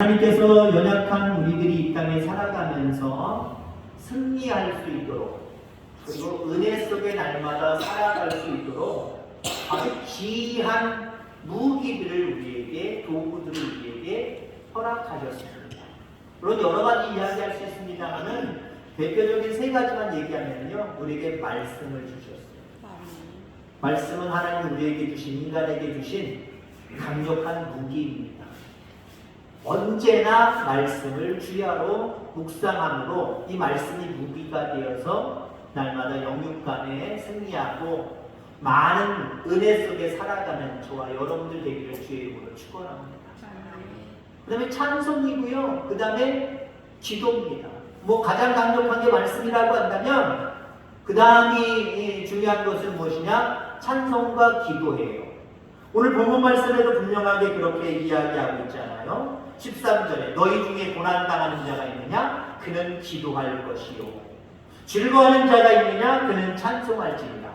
하나님께서 연약한 우리들이 이 땅에 살아가면서 승리할 수 있도록 그리고 은혜 속의 날마다 살아갈 수 있도록 아주 귀한 무기들을 우리에게 도구들을 우리에게 허락하셨습니다. 물론 여러 가지 이야기할 수 있습니다만은 대표적인 세 가지만 얘기하면요 우리에게 말씀을 주셨어요. 말씀은 하나님 우리에게 주신 인간에게 주신 강력한 무기입니다. 언제나 말씀을 주야로 묵상함으로 이 말씀이 무기가 되어서 날마다 영육간에 승리하고 많은 은혜 속에 살아가는 저와 여러분들 되기를 주의 이름으로 축원합니다. 그 다음에 찬송이고요. 그 다음에 기도입니다. 뭐 가장 강력한 게 말씀이라고 한다면 그 다음이 중요한 것은 무엇이냐? 찬송과 기도예요. 오늘 본문 말씀에도 분명하게 그렇게 이야기하고 있잖아요. 13절에 너희 중에 고난당하는 자가 있느냐? 그는 기도할 것이요. 즐거워하는 자가 있느냐? 그는 찬송할지니라.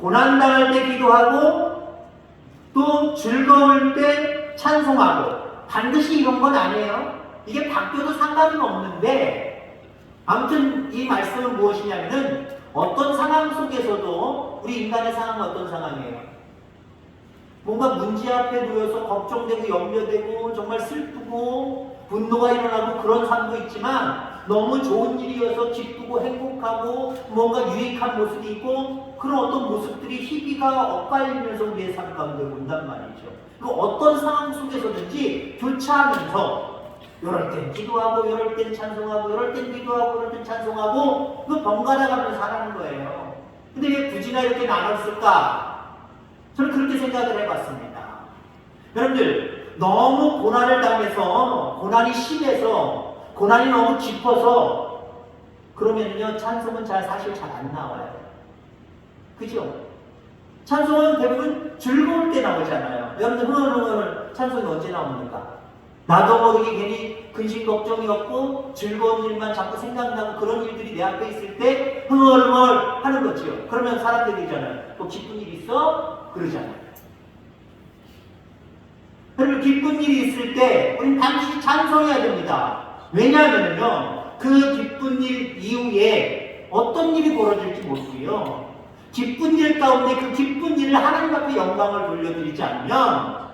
고난당할 때 기도하고 또 즐거울 때 찬송하고 반드시 이런 건 아니에요. 이게 바뀌어도 상관은 없는데 아무튼 이 말씀은 무엇이냐면은 어떤 상황 속에서도 우리 인간의 상황은 어떤 상황이에요? 뭔가 문제 앞에 놓여서 걱정되고 염려되고 정말 슬프고 분노가 일어나고 그런 삶도 있지만 너무 좋은 일이어서 기쁘고 행복하고 뭔가 유익한 모습이 있고 그런 어떤 모습들이 희비가 엇갈리면서 우리의 삶 가운데 온단 말이죠. 그 어떤 상황 속에서든지 교차하면서 이럴 땐 기도하고 이럴 땐 찬송하고 이럴 땐 기도하고 이럴 땐 찬송하고 그 번갈아 가면서 살아가는 거예요. 근데 왜 굳이나 이렇게 나눴을까? 저는 그렇게 생각을 해봤습니다. 여러분들 너무 고난을 당해서 고난이 심해서 고난이 너무 깊어서 그러면요 찬송은 잘 사실 잘 안 나와요. 그죠? 찬송은 대부분 즐거울 때 나오잖아요. 여러분들 흥얼흥얼 찬송이 언제 나옵니까? 나도 모르게 괜히 근심 걱정이 없고 즐거운 일만 자꾸 생각나고 그런 일들이 내 앞에 있을 때 흥얼흥얼 하는 거지요. 그러면 사람들이 있잖아요. 뭐 기쁜 일 있어? 그러잖아요. 그리고 기쁜 일이 있을 때 우리는 반드시 찬송해야 됩니다. 왜냐하면요. 그 기쁜 일 이후에 어떤 일이 벌어질지 모르고요. 기쁜 일 가운데 그 기쁜 일을 하나님 앞에 영광을 돌려드리지 않으면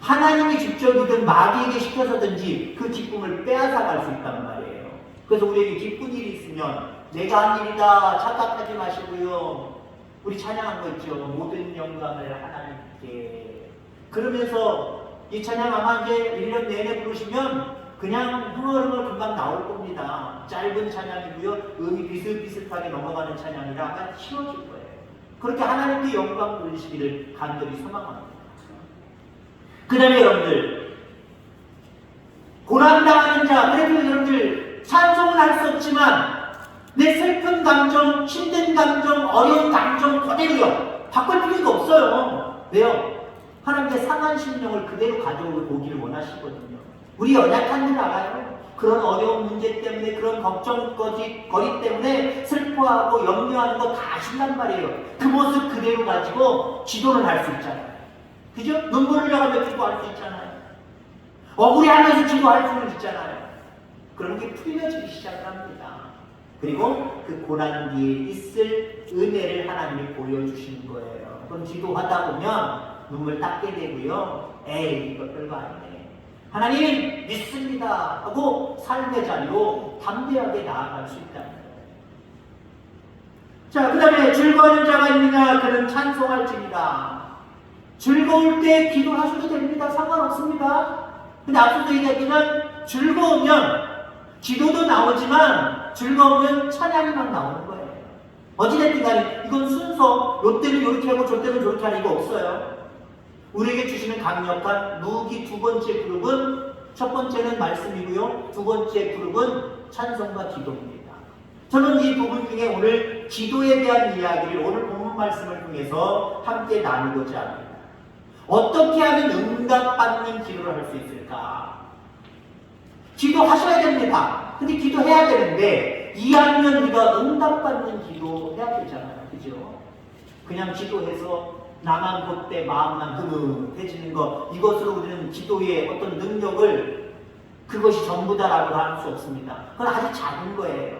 하나님이 직접이든 마귀에게 시켜서든지 그 기쁨을 빼앗아갈 수 있단 말이에요. 그래서 우리에게 기쁜 일이 있으면 내가 한 일이다 착각하지 마시고요. 우리 찬양한 거 있죠. 모든 영광을 하나님께. 그러면서 이 찬양 아마 이제 1년 내내 부르시면 그냥 흥얼흥얼 금방 나올 겁니다. 짧은 찬양이고요. 음이 비슷비슷하게 넘어가는 찬양이라 아마 쉬워질 거예요. 그렇게 하나님께 영광 돌리시기를 간절히 소망합니다. 그 다음에 여러분들 고난당하는 자 그래도 여러분들 찬송은 할 수 없지만 내 슬픈 감정, 힘든 감정, 어려운 감정 그대로요 바꿀 필요가 없어요 왜요? 하나님께 상한 심령을 그대로 가져오기를 원하시거든요 우리 연약한 줄 알아요 그런 어려운 문제 때문에 그런 걱정거리 거리 때문에 슬퍼하고 염려하는 거 다 아신단 말이에요 그 모습 그대로 가지고 기도를 할 수 있잖아요 그죠? 눈물을 흘려가며 기도할 수 있잖아요. 억울해하면서 기도할 수는 있잖아요. 그런 게 풀려지기 시작합니다. 그리고 그 고난 뒤에 있을 은혜를 하나님이 보여주시는 거예요. 그럼 기도하다 보면 눈물 닦게 되고요. 에이, 이것 별거 아니네. 하나님 믿습니다. 하고 삶의 자리로 담대하게 나아갈 수 거예요. 자, 그 다음에 즐거워하는 자가 있느냐? 그는 찬송할 지니라. 즐거울 때 기도하셔도 됩니다. 상관없습니다. 근데 앞서도 얘기했지만 즐거우면 기도도 나오지만 즐거우면 찬양이만 나오는 거예요. 어찌됐든 간에 이건 순서 요 때는 이렇게 하고 저 때는 저렇게 하는 거 없어요. 우리에게 주시는 강력한 무기 두 번째 그룹은 첫 번째는 말씀이고요. 두 번째 그룹은 찬송과 기도입니다. 저는 이 부분 중에 오늘 기도에 대한 이야기를 오늘 본문 말씀을 통해서 함께 나누고자 합니다. 어떻게 하면 응답받는 기도를 할 수 있을까? 기도하셔야 됩니다. 근데 기도해야 되는데, 이왕이면 우리가 응답받는 기도 해야 되잖아요. 그죠? 그냥 기도해서 나만 그때 마음만 흐뭇해지는 것, 이것으로 우리는 기도의 어떤 능력을 그것이 전부다라고 할 수 없습니다. 그건 아주 작은 거예요.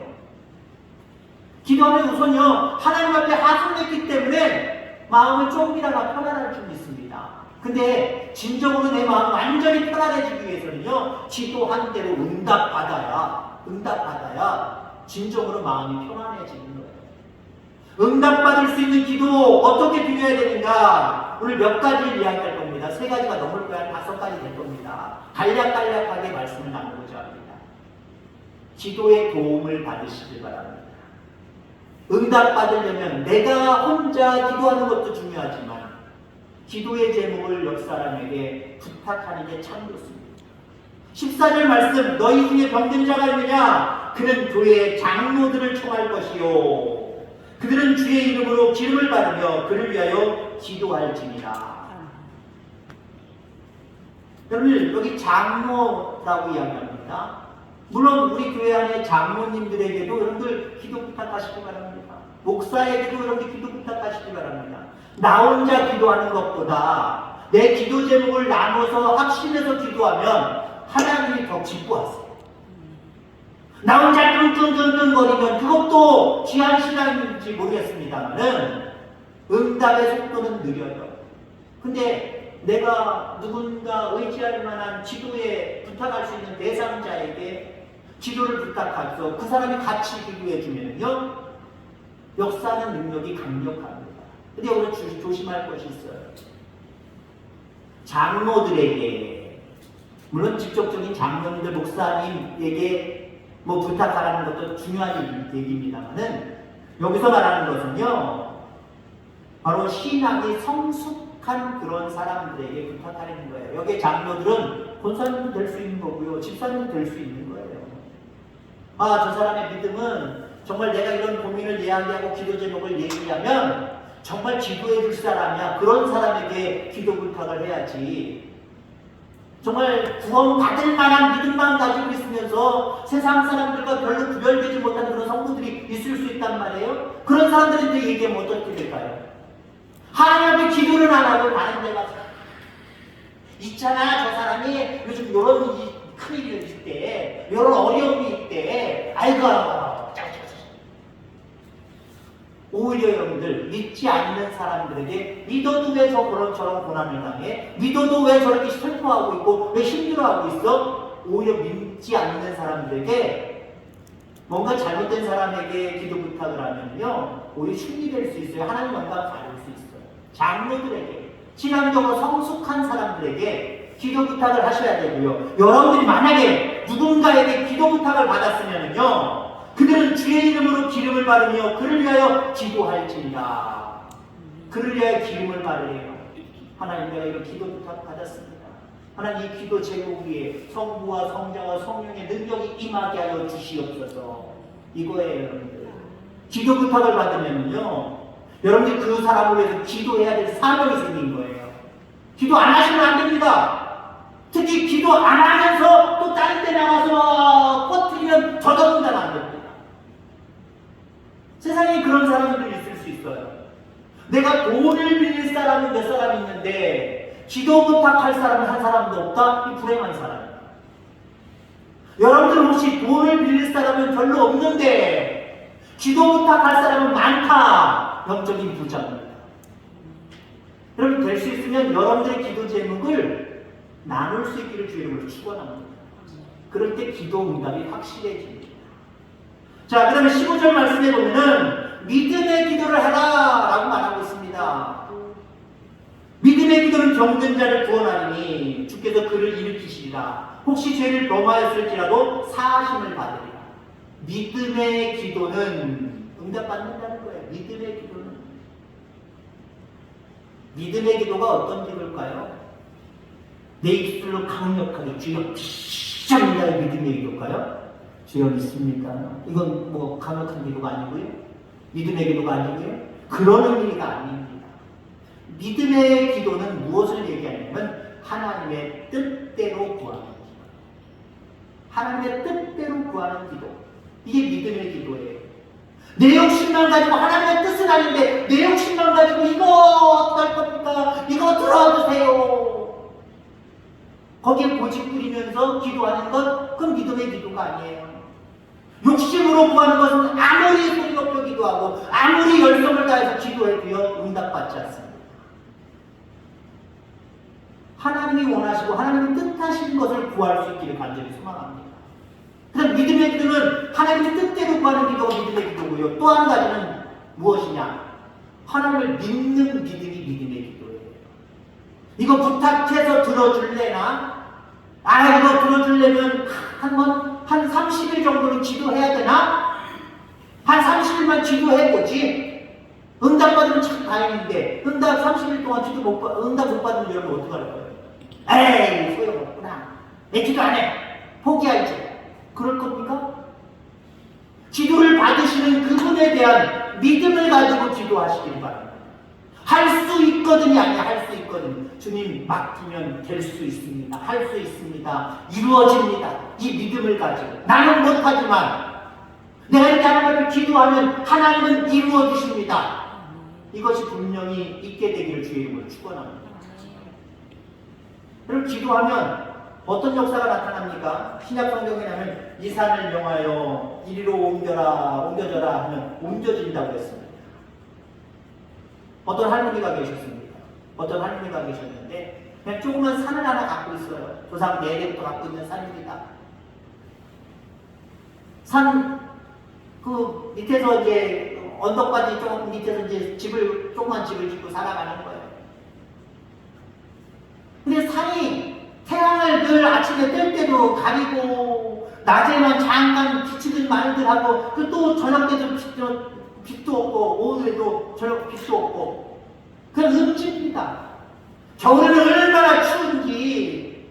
기도하면 우선요 하나님 앞에 하소했기 때문에 마음을 조금이나마 편안할 줄 믿습니다. 근데 진정으로 내 마음 완전히 편안해지기 위해서는요 기도한 대로 응답받아야 응답받아야 진정으로 마음이 편안해지는 거예요. 응답받을 수 있는 기도 어떻게 드려야 되는가? 오늘 몇 가지를 이야기할 겁니다. 세 가지가 넘을 거야. 한 다섯 가지 될 겁니다. 간략간략하게 말씀을 나누고자 합니다. 기도의 도움을 받으시길 바랍니다. 응답받으려면 내가 혼자 기도하는 것도 중요하지만 기도의 제목을 옆 사람에게 부탁하는 게 참 좋습니다. 14절 말씀 너희 중에 병든 자가 있느냐? 그는 교회의 장로들을 청할 것이요. 그들은 주의 이름으로 기름을 받으며 그를 위하여 기도할지니라. 여러분 여기 장로라고 이야기합니다. 물론 우리 교회 안에 장로님들에게도 여러분들 기도 부탁하시기 바랍니다. 목사에게도 여러분들 기도 부탁하시기 바랍니다. 나 혼자 기도하는 것보다 내 기도 제목을 나눠서 확신해서 기도하면 하나님이 더 기뻐하세요. 나 혼자 끙끙끙끙거리면 그것도 귀한 신앙인지 모르겠습니다만은 응답의 속도는 느려요. 근데 내가 누군가 의지할 만한 기도에 부탁할 수 있는 대상자에게 기도를 부탁해서 그 사람이 같이 기도해 주면요 역사는 능력이 강력합니다. 근데 오늘 조, 조심할 것이 있어요. 장로들에게 물론 직접적인 장로님들 목사님에게 뭐 부탁하라는 것도 중요한 얘기입니다만은 여기서 말하는 것은요 바로 신앙이 성숙한 그런 사람들에게 부탁하는 거예요. 여기 장로들은 권사님도 될 수 있는 거고요, 집사님도 될 수 있는 거예요. 아 저 사람의 믿음은 정말 내가 이런 고민을 이야기하고 기도 제목을 얘기하면 정말 기도해 줄 사람이야. 그런 사람에게 기도 부탁을 해야지. 정말 구원받을 만한 믿음만 가지고 있으면서 세상 사람들과 별로 구별되지 못하는 그런 성도들이 있을 수 있단 말이에요. 그런 사람들한테 얘기하면 어떻게 될까요? 하나님 앞에 기도를 안 하고 다른 데 가서 있잖아 저 사람이 요즘 이런 큰일이 있을 때 이런 어려움이 있대 아이고 오히려 여러분들 믿지 않는 사람들에게 믿어도 왜 저 그런 저런 고난을 당해? 믿어도 왜 저렇게 슬퍼하고 있고 왜 힘들어하고 있어? 오히려 믿지 않는 사람들에게 뭔가 잘못된 사람에게 기도 부탁을 하면요 오히려 힘이 될수 있어요. 하나님 영광 받을 수 있어요. 장로들에게 신앙적으로 성숙한 사람들에게 기도 부탁을 하셔야 되고요. 여러분들이 만약에 누군가에게 기도 부탁을 받았으면요 그들은 주의 이름으로 기름을 바르며 그를 위하여 기도할지니라. 그를 위하여 기름을 바르래요. 하나님 내가 이거 기도 부탁 받았습니다. 하나님 이 기도 제목 위에 성부와 성자와 성령의 능력이 임하게 하여 주시옵소서. 이거예요 여러분들. 기도 부탁을 받으면요. 여러분들 그 사람을 위해서 기도해야 될 사명이 생긴 거예요. 기도 안 하시면 안 됩니다. 특히 기도 안 하면서 또 다른 데 나가서 퍼뜨리면 더더군다나 안 됩니다. 세상에 그런 사람들이 있을 수 있어요. 내가 돈을 빌릴 사람은 몇 사람 있는데 기도 부탁할 사람은 한 사람도 없다? 이 불행한 사람이에요. 여러분들 혹시 돈을 빌릴 사람은 별로 없는데 기도 부탁할 사람은 많다? 영적인 부자입니다. 여러분 될 수 있으면 여러분들의 기도 제목을 나눌 수 있기를 주의 이름으로 축원합니다. 그럴 때 기도 응답이 확실해집니다. 자, 그 다음에 15절 말씀에 보면은 믿음의 기도를 하라 라고 말하고 있습니다. 믿음의 기도는 병든 자를 구원하니 주께서 그를 일으키시리라. 혹시 죄를 범하였을지라도 사하심을 받으리라. 믿음의 기도는 응답받는다는 거예요. 믿음의 기도는. 믿음의 기도가 어떤 기도일까요? 내 입술로 강력하게 주여 비전이다의 믿음의 기도일까요? 주여 믿습니다. 이건 뭐 강력한 기도가 아니고요. 믿음의 기도가 아니고요. 그런 의미가 아닙니다. 믿음의 기도는 무엇을 얘기하냐면 하나님의 뜻대로 구하는 기도. 하나님의 뜻대로 구하는 기도. 이게 믿음의 기도예요. 내 욕심만 가지고 하나님의 뜻은 아닌데 내 욕심만 가지고 이거 어떡할 겁니까? 이거 들어주세요. 거기에 고집 부리면서 기도하는 것, 그건 믿음의 기도가 아니에요. 욕심으로 구하는 것은 아무리 높여 기도하고 아무리 열성을 다해서 기도해도요 응답받지 않습니다. 하나님이 원하시고 하나님이 뜻하시는 것을 구할 수 있기를 간절히 소망합니다. 그럼 믿음의 기도는 하나님의 뜻대로 구하는 기도가 믿음의 기도고요. 또 한 가지는 무엇이냐? 하나님을 믿는 믿음이 믿음의 기도예요. 이거 부탁해서 들어줄래나? 아, 이거 들어주려면 한 번, 한 30일 정도는 기도해야 되나? 한 30일만 기도해보지. 응답 받으면 참 다행인데, 응답 30일 동안 기도 못 받, 응답 못 받으면 여러분 어떡할 거예요? 에이, 소용없구나. 내 기도 안 해. 포기하지. 그럴 겁니까? 기도를 받으시는 그분에 대한 믿음을 가지고 기도하시길 바랍니다. 할 수 있거든이 아니야, 할 수 있거든. 주님 맡기면 될 수 있습니다. 할 수 있습니다. 이루어집니다. 이 믿음을 가지고. 나는 못하지만, 내가 이렇게 하나님 앞에 기도하면 하나님은 이루어 주십니다. 이것이 분명히 있게 되기를 주의 이름으로 축원합니다. 그리고 기도하면 어떤 역사가 나타납니까? 신약 성경에 하면 이 산을 명하여 이리로 옮겨라 옮겨져라 하면 옮겨진다고 했습니다. 어떤 할머니가 계셨습니다. 어떤 할머니가 계셨는데 그냥 조그만 산을 하나 갖고 있어요. 조상 내래부터 갖고 있는 산입니다. 산 그 밑에서 이제 언덕까지 조금 밑에서 이제 집을 조그만 집을 짓고 살아가는 거예요. 근데 산이 태양을 늘 아침에 뜰 때도 가리고 낮에만 잠깐 비치듯 마르듯 하고 그또 저녁 때도 빛도, 없고 오후에도 저녁 빛도 없고 그냥 음집니다. 겨울에는 얼마나 추운지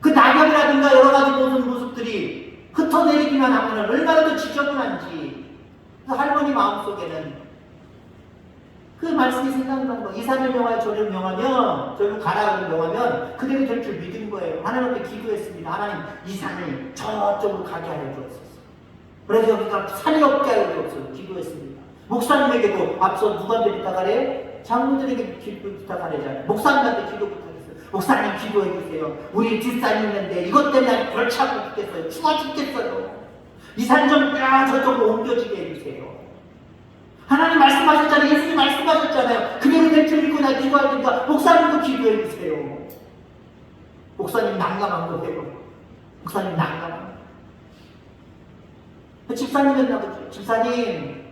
그 낙엽이라든가 여러 가지 모든 모습들이 흩어내리기만 하면 얼마나 더 지저분한지 그 할머니 마음속에는 그 말씀이 생각나는 거예요. 이 산을 명하여 저를 명하면, 저를 가라고 명하면 그대로 될 줄 믿은 거예요. 하나님께 기도했습니다. 하나님, 이 산을 저쪽으로 가게 하여 주옵소서. 그래서 여기가 산이 없게 하여 주옵소서. 기도했습니다. 목사님에게도 앞서 누구한테 부탁하래? 장로들에게 기도 부탁하래잖아요. 목사님한테 기도 부탁했어요. 목사님 기도해 주세요. 우리 뒷산이 있는데 이것 때문에 골차고 죽겠어요. 죽어 죽겠어요. 이 산좀 저쪽으로 옮겨지게 해주세요. 하나님 말씀하셨잖아요. 예수님 말씀하셨잖아요. 그대로 될줄 믿고 나 기도할 테니까 목사님도 기도해 주세요. 목사님 난감한 거예요. 목사님 난감한 거. 집사님 했나보죠. 집사님,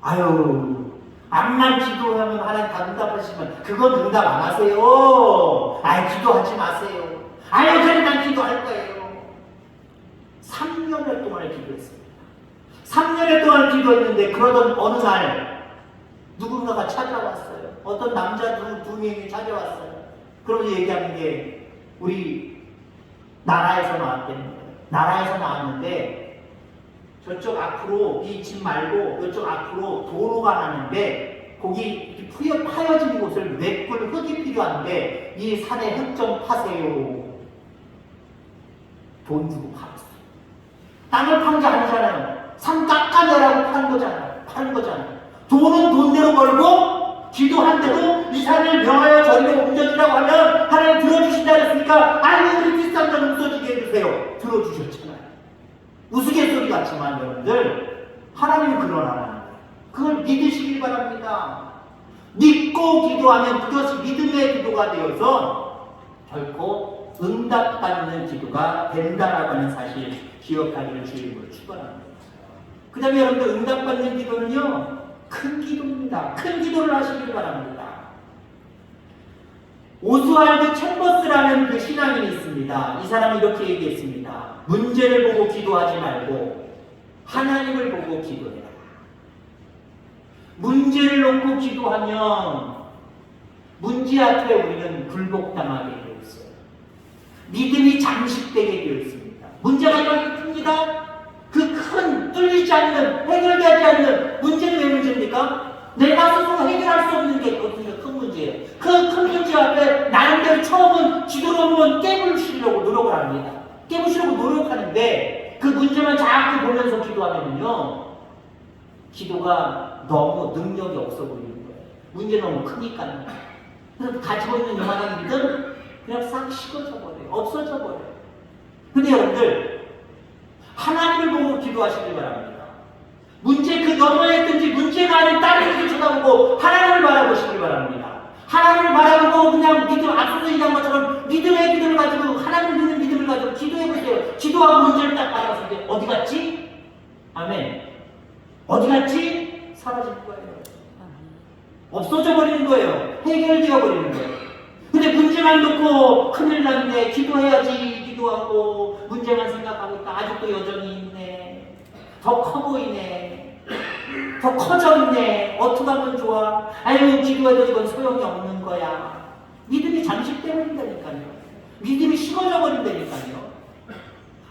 아유, 암만 기도하면 하나님 다 응답하시면 그건 응답 안 하세요. 아유, 기도하지 마세요. 아유, 그래 난 기도할 거예요. 3년을 동안 기도했습니다. 3년을 동안 기도했는데 그러던 어느 날 누군가가 찾아왔어요. 어떤 남자 두, 두 명이 찾아왔어요. 그러면서 얘기하는 게 우리 나라에서 나왔다는 거예요. 나라에서 나왔는데 저쪽 앞으로 이 집 말고 이쪽 앞으로 도로가 나는데 거기 푸여 파여진 곳을 메꿀 흙이 필요한데 이 산에 흙 좀 파세요. 돈 주고 팔았어요. 땅을 판 게 아니잖아요. 산 깎아내라고 판 거잖아요. 파는 거잖아요. 돈은 돈대로 벌고 기도한데도 이 산을 명하여 저리로 옮겨주라고 하면 하나님 들어주신다 그랬으니까 우스갯소리 같지만 여러분들 하나님은 그런 하나님 그걸 믿으시길 바랍니다. 믿고 기도하면 그것이 믿음의 기도가 되어서 결코 응답받는 기도가 된다라고 하는 사실 기억하기를 주님으로 축원합니다. 그 다음에 여러분들 응답받는 기도는요, 큰 기도입니다. 큰 기도를 하시길 바랍니다. 오스왈드 챔버스라는 그 신앙인이 있습니다. 이 사람이 이렇게 얘기했습니다. 문제를 보고 기도하지 말고 하나님을 보고 기도해라. 문제를 놓고 기도하면 문제 앞에 우리는 굴복당하게 되어 있어요. 믿음이 잠식되게 되어 있습니다. 문제가 이렇게 큽니다. 그 큰 뚫리지 않는 해결되지 않는 문제는 왜 문제입니까? 내가 스스로 해결할 수 없는 게 그것이 큰 문제예요. 그큰 문제 앞에 나름대로 처음은 지도로 보면 깨부시려고 노력을 합니다. 깨부시려고 노력하는데 그 문제만 자꾸 보면서 기도하면요. 기도가 너무 능력이 없어 보이는 거예요. 문제 너무 크니까. 그래서 가지고 있는 요만한 믿음 그냥 싹 식어져 버려요. 없어져 버려요. 근데 여러분들 하나님을 보고 기도하시길 바랍니다. 문제 그 너머에 있든지 문제가 아닌 다른 곳을 쳐다보고 하나님을 바라보시길 바랍니다. 하나님을 바라보고 그냥 얘기한 것처럼 믿음의 기도를 가지고 하나님 믿는 믿음을 가지고 기도해 보세요. 기도하고 문제를 딱 받았을 때 어디 갔지? 아멘. 어디 갔지? 사라질 거예요. 없어져 버리는 거예요. 해결되어 버리는 거예요. 근데 문제만 놓고 큰일 났네. 기도해야지. 기도하고 문제만 생각하고 있다. 아직도 여전히 있네. 더 커 보이네. 더 커져 있네. 어떻게 하면 좋아? 아유, 기도해도 이건 소용이 없는 거야. 믿음이 잠식돼 버린다니까요. 믿음이 식어져 버린다니까요.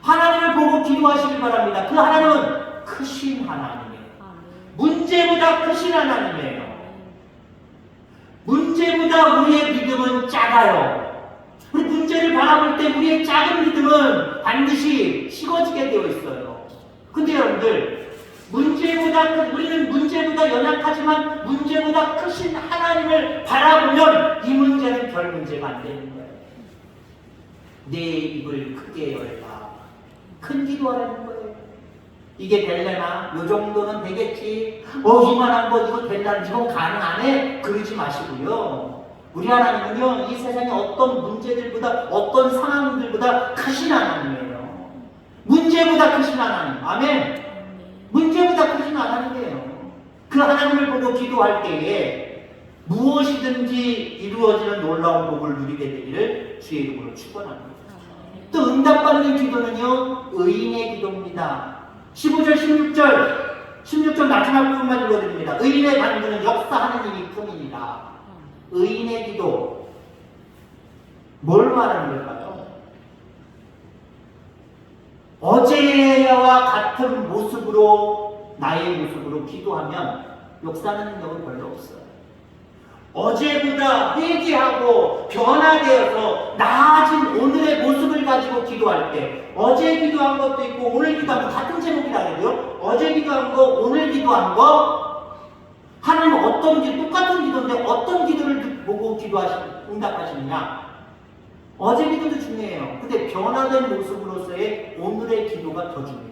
하나님을 보고 기도하시길 바랍니다. 그 하나님은 크신 하나님이에요. 문제보다 크신 하나님이에요. 문제보다 우리의 믿음은 작아요. 우리 문제를 바라볼 때 우리의 작은 믿음은 반드시 식어지게 되어 있어요. 근데 여러분들, 문제보다, 크- 우리는 문제보다 연약하지만 문제보다 크신 하나님을 바라보면 이 문제는 별 문제가 안 되는 거예요. 내 입을 크게 열라. 큰 기도하라는 거예요. 이게 될래나? 요 정도는 되겠지. 어, 이만한 거 이거 될라나? 이건 가능 안 해? 그러지 마시고요. 우리 하나님은요, 이 세상의 어떤 문제들보다, 어떤 상황들보다 크신 하나님이에요. 문제보다 크신 하나님. 아멘. 문제보다 크신 하나님이에요. 그 하나님을 보고 기도할 때에 무엇이든지 이루어지는 놀라운 복을 누리게 되기를 주의 이름으로 축원합니다. 또 응답받는 기도는요, 의인의 기도입니다. 15절, 16절, 16절 마지막 부분만 읽어드립니다. 의인의 간구는 역사하는 일이 뿐이니라. 의인의 기도. 뭘 말하는 걸까요? 어제와 같은 모습으로, 나의 모습으로 기도하면 역사하는 능력은 별로 없어요. 어제보다 회개하고 변화되어서 나아진 오늘의 모습을 가지고 기도할 때 어제 기도한 것도 있고 오늘 기도한 거 같은 제목이라고요. 어제 기도한 거 오늘 기도한 거 하나님 어떤 기 똑같은 기도인데 어떤 기도를 보고 기도하시 응답하시느냐 어제 기도도 중요해요. 근데 변화된 모습으로서의 오늘의 기도가 더 중요해요.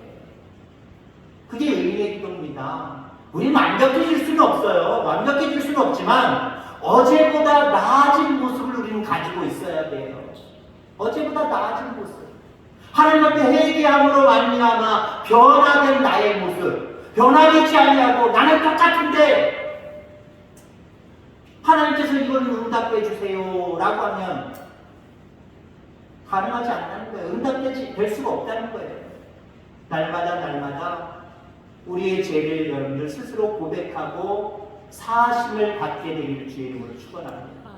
그게 의미의 기도입니다. 우리는 완벽해질 수는 없어요. 완벽해질 수는 없지만 어제보다 나아진 모습을 우리는 가지고 있어야 돼요. 어제보다 나아진 모습. 하나님 앞에 회개함으로 말미암아 변화된 나의 모습. 변화되지 아니하고 나는 똑같은데 하나님께서 이걸 응답해 주세요라고 하면 가능하지 않다는 거예요. 응답되지 될 수가 없다는 거예요. 날마다 날마다 우리의 죄를 여러분들 스스로 고백하고 사심을 받게 되기를 주의 이름으로 축원합니다.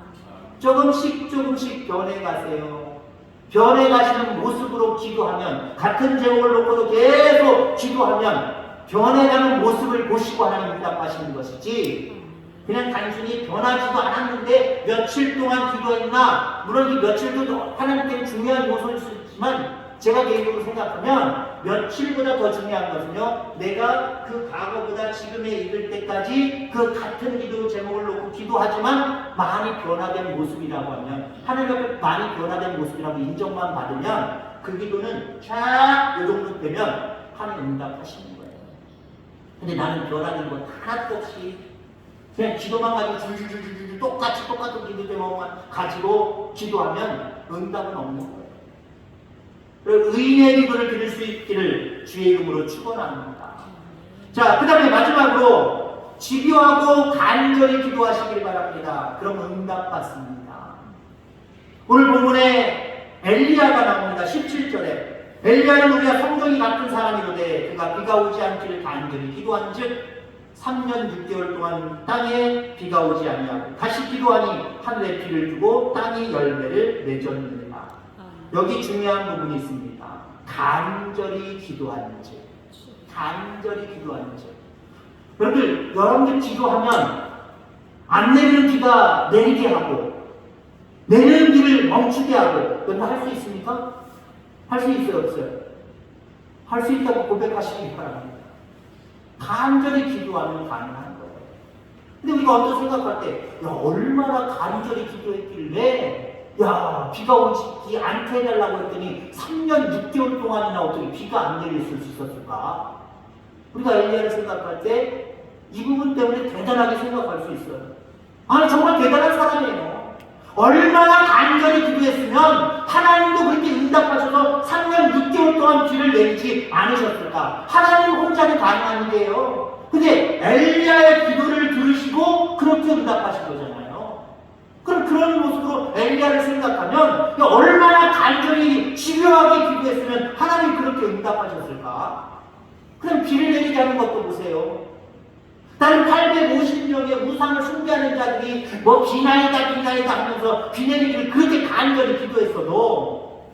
조금씩 조금씩 변해가세요. 변해가시는 모습으로 기도하면 같은 제목을 놓고도 계속 기도하면 변해가는 모습을 보시고 하나님 응답하시는 것이지 그냥 단순히 변하지도 않았는데 며칠 동안 기도했나? 물론 이 며칠도 하나님께 중요한 요소일 수 있지만 제가 개인적으로 생각하면 며칠보다 더 중요한 것은요 내가 그 과거보다 지금에 이를 때까지 그 같은 기도 제목을 놓고 기도하지만 많이 변화된 모습이라고 하면 하나님 앞에 많이 변화된 모습이라고 인정만 받으면 그 기도는 쫙요 정도 되면 하나님 응답하시는 거예요. 근데 나는 변화된 것 하나도 없이 그냥 기도만 가지고 줄줄줄줄 똑같이 똑같은 기도 제목만 가지고 기도하면 응답은 없는 거예요. 의인의 기도를 드릴 수 있기를 주의 이름으로 축원합니다. 자, 그 다음에 마지막으로 집요하고 간절히 기도하시길 바랍니다. 그럼 응답 받습니다. 오늘 본문에 엘리야가 나옵니다. 17절에 엘리야는 우리가 성경이 같은 사람이로되 그가 비가 오지 않기를 간절히 기도한즉 3년 6개월 동안 땅에 비가 오지 아니하고 다시 기도하니 하늘에 비를 주고 땅이 열매를 맺었느니라. 여기 중요한 부분이 있습니다. 간절히 기도하는 즉. 간절히 기도하는 즉. 여러분들, 여러분들 기도하면 안 내리는 비가 내리게 하고 내리는 비를 멈추게 하고 여러분 할 수 있습니까? 할 수 있어요, 없어요? 할 수 있다고 고백하시기 바랍니다. 간절히 기도하면 가능한 거예요. 근데 우리가 어떤 생각할 때, 야, 얼마나 간절히 기도했길래 야 비가 오지 않게 해달라고 했더니 3년 6개월 동안이나 어떻게 비가 안 내렸을 수 있었을까? 우리가 엘리야를 생각할 때 이 부분 때문에 대단하게 생각할 수 있어요. 아니 정말 대단한 사람이에요. 얼마나 간절히 기도했으면 하나님도 그렇게 응답하셔서 3년 6개월 동안 비를 내리지 않으셨을까? 하나님 혼자는 가능한 일이에요. 근데 엘리야의 기도를 들으시고 그렇게 응답하신 거잖아요. 그럼 그런 모습으로 엘리야를 생각하면 얼마나 간절히 집요하게 기도했으면 하나님이 그렇게 응답하셨을까? 그럼 내리지 않은 것도 보세요. 다른 850명의 우상을 숭배하는 자들이 뭐 비나이다 비나이다 하면서 비 내리기를 그렇게 간절히 기도했어도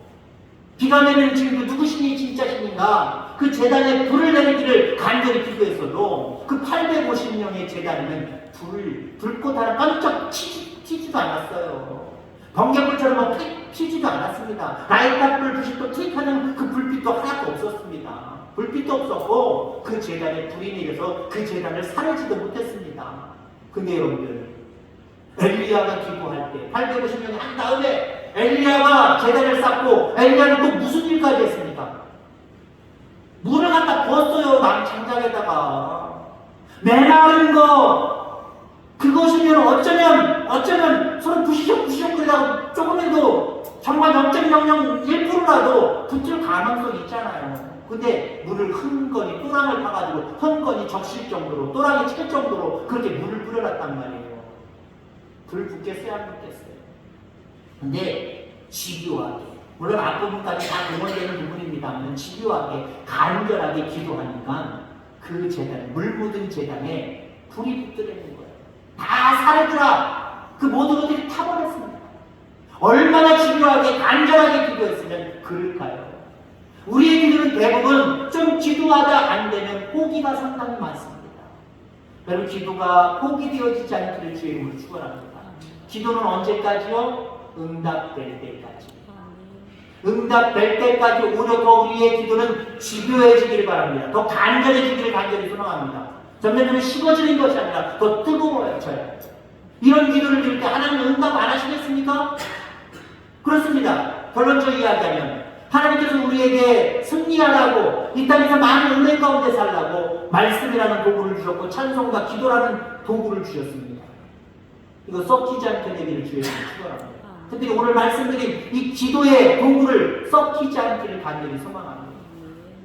비가 내리는 지금도 누구 신이 진짜 신인가 그 재단에 불을 내리기를 간절히 기도했어도 그 850명의 재단에는 불, 불꽃 하나 깜짝 튀지, 튀지도 않았어요. 번개불처럼 막 피, 튀지도 않았습니다. 라이트 불 부식도 트릭하는 그 불빛도 하나도 없었습니다. 불빛도 없었고 그 재단에 불이 내려서 그 재단을 사르지도 못했습니다. 근데 여러분들 엘리야가 기도할 때 850명이 한 다음에 엘리야가 재단을 쌓고 엘리야는 또 무슨 일까지 했습니까? 물을 갖다 부었어요 남 장작에다가 메마른 거 그것이면 어쩌면 어쩌면 서로 부시적 부시적 그러다가 조금이라도 정말 0.001%라도 붙을 가능성이 있잖아요. 근데 물을 흥건히 또랑을 파가지고 흥건히 적실 정도로 또랑이 찰 정도로 그렇게 물을 뿌려놨단 말이에요. 불 붙겠어요 안 붙겠어요? 근데 집요하게 물론 앞부분까지 다 동원되는 부분입니다만 집요하게 간절하게 기도하니까 그 재단 물 묻은 재단에 불이 붙더라는 거예요. 다 사라지라 그 모든 것들이 타버렸습니다. 얼마나 집요하게 간절하게 기도했으면 그럴까요? 우리의 기도는 대부분 좀 기도하다 안 되면 포기가 상당히 많습니다. 여러분 기도가 포기되어지지 않기를 주의 이름으로 축원합니다. 기도는 언제까지요? 응답될 때까지. 응답될 때까지 오히려 더 우리의 기도는 집요해지기를 바랍니다. 더 간절해지기를 간절히 소망합니다. 점점 식어지는 것이 아니라 더 뜨거워져요. 이런 기도를 드릴 때 하나님 응답 안 하시겠습니까? 그렇습니다. 결론적으로 이야기하면 하나님께서 우리에게 승리하라고 이 땅에서 많은 은혜 가운데 살라고 말씀이라는 도구를 주셨고 찬송과 기도라는 도구를 주셨습니다. 이거 썩히지 않게 되기를 주의 이름으로 축원합니다. 근데 오늘 말씀드린 이 기도의 도구를 썩히지 않기를 간절히 소망합니다.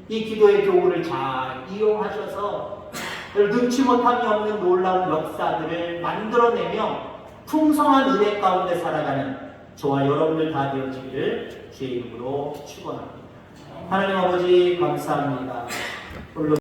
이 기도의 도구를 잘 이용하셔서 능치 못함이 없는 놀라운 역사들을 만들어내며 풍성한 은혜 가운데 살아가는 저와 여러분들 다 되어지기를 주의 이름으로 축원합니다. 하나님 아버지 감사합니다.